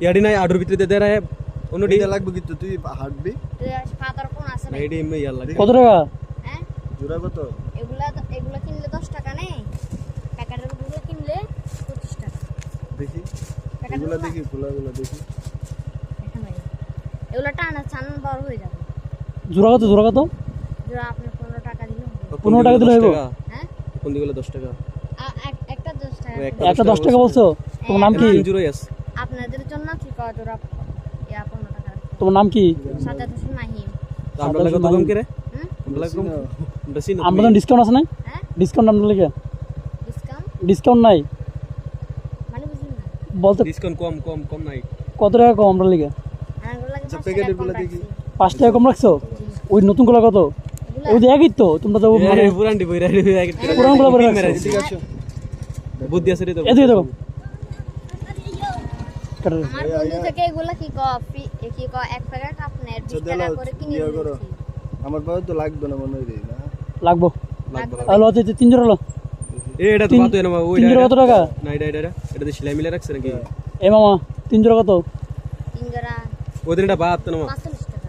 ইয়াডি নাই আডুর ভিতরে দে রে। লাগবে কিন্তু তুই হাঁটবি। না না এমনি ইয়ার লাগে কত টাকা? হ্যাঁ? জোড়া কত? এগুলা এগুলা কিনলে দশ টাকা নেই প্যাকেটেরগুলো কিনলে পঁচিশ টাকা। দেখি। এগুলা দেখি খোলাগুলো দেখি। এগুলো টানা ছান বড় হয়ে যাবে। জোড়া কত জোড়া কত? যদি আপনি পনেরো টাকা দিলে হবে। পনেরো টাকা দিলে হইব? হ্যাঁ? কোন দিগুলো দশ টাকা? এক- একটা দশ টাকা। একটা একটা দশ টাকা বলছো? তোমার নাম কি আপনাদের জন্য কি ইয়া টাকা তোমার নাম কি সাজাদ হোসেন মাহিম তো আমরা লাগে কত করে আমরা লাগে আমরা আমরা ডিসকাউন্ট আছে না হ্যাঁ ডিসকাউন্ট আপনার লিখে ডিসকাউন্ট ডিসকাউন্ট নাই মানে না বলতে ডিসকাউন্ট কম কম কম নাই কত টাকা কম আমরা লিখে লাগে আচ্ছা, পাঁচ টাকা কম। রাখছি। পাঁচ টাকা কম রাখছো ওই নতুনগুলো কত ওই যে একই তো তোমরা তো মানে পুরান পুরানগুলো বুদ্ধি আছে রে তো এদিকে দেখো। আমার বন্ধু থেকে এগুলা কি কপি কি ক এক প্যাকেট আপনার বিশ আচ্ছা, টাকা করে কিনে ইয়ে আমার বাবা তো লাগবে না মনে হয় না? লাগবো। লাগবে হ্যালো তিন জোড়া হলো এটা তো তিন- না ওই তিন জোড়া কত টাকা? না এটা এটা এটা এটা সেলাই মিলে রাখছে নাকি? এ মামা তিন জোড়া কত? তিন জোড়া। ওদের এটা বাত না টাকা।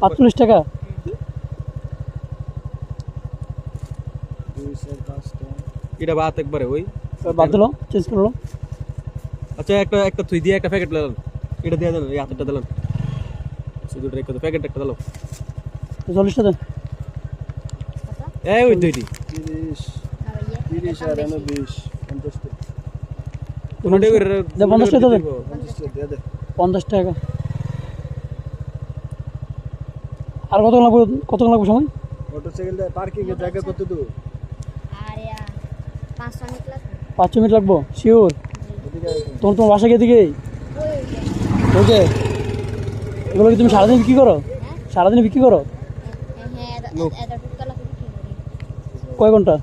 পাঁচচল্লিশ টাকা? এটা বাত একবারে ওই। বাদ দিলো চেঞ্জ করল আচ্ছা একটা একটা তুই দিয়ে একটা প্যাকেট দিলাম এটা দিয়ে দেন এই হাতটা দিলাম শুধু একটা প্যাকেট একটা দিলাম চল্লিশ টাকা কত এই ওই দুইটি তিরিশ তিরিশ আর এনে বিশ পঞ্চাশটা করে পঞ্চাশটা দিয়ে দে। পঞ্চাশ টাকা। আর কত লাগবে কত লাগবে সময়? মোটরসাইকেলটা পার্কিং এর জায়গা কত দূর আর পাঁচশো মিনিট লাগবে। পাঁচ মিনিট লাগবো? শিওর। তোমার তোমার বাসা গিয়ে দিকে ওকে এগুলো কি তুমি সারাদিন বিক্রি করো? সারাদিন বিক্রি করো? হ্যাঁ হ্যাঁ করি। কয় ঘণ্টা?